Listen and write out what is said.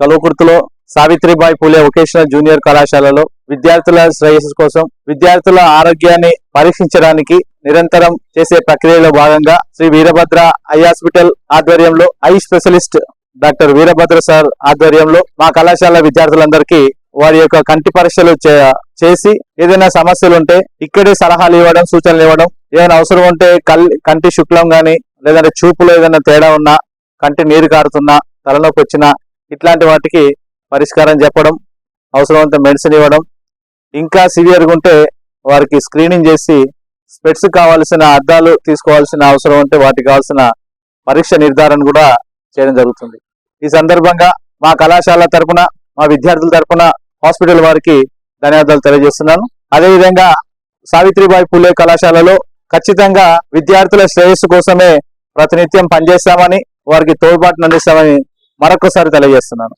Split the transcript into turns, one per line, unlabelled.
కలువకుర్తిలో Savitribai Phule vocational junior కళాశాలలో విద్యార్థుల శ్రేయస్సు కోసం విద్యార్థుల ఆరోగ్యాన్ని పరీక్షించడానికి నిరంతరం చేసే ప్రక్రియలో భాగంగా శ్రీ వీరభద్ర ఐ హాస్పిటల్ ఆధ్వర్యంలో eye specialist doctor Veerabhadra sir ఆధ్వర్యంలో మా కళాశాల విద్యార్థులందరికీ వారి యొక్క కంటి పరీక్షలు చేసి ఏదైనా సమస్యలు ఉంటే ఇక్కడే సలహాలు ఇవ్వడం సూచనలు ఇవ్వడం ఏదైనా అవసరం ఉంటే కంటి శుక్లం గాని లేదంటే చూపులో ఏదైనా తేడా ఉన్నా కంటి నీరు కారుతున్నా తలనొప్పి వచ్చినా ఇట్లాంటి వాటికి పరిష్కారం చెప్పడం అవసరమంత మెడిసిన్ ఇవ్వడం ఇంకా సివియర్గా ఉంటే వారికి స్క్రీనింగ్ చేసి స్పెట్స్ కావాల్సిన అద్దాలు తీసుకోవాల్సిన అవసరం ఉంటే వాటికి కావాల్సిన పరీక్ష నిర్ధారణ కూడా చేయడం జరుగుతుంది. ఈ సందర్భంగా మా కళాశాల తరపున మా విద్యార్థుల తరపున హాస్పిటల్ వారికి ధన్యవాదాలు తెలియజేస్తున్నాను. అదేవిధంగా సావిత్రిబాయి పూలే కళాశాలలో ఖచ్చితంగా విద్యార్థుల శ్రేయస్సు కోసమే ప్రతినిత్యం పనిచేస్తామని వారికి తోడ్పాటును అందిస్తామని మరొకసారి తెలియజేస్తున్నాను.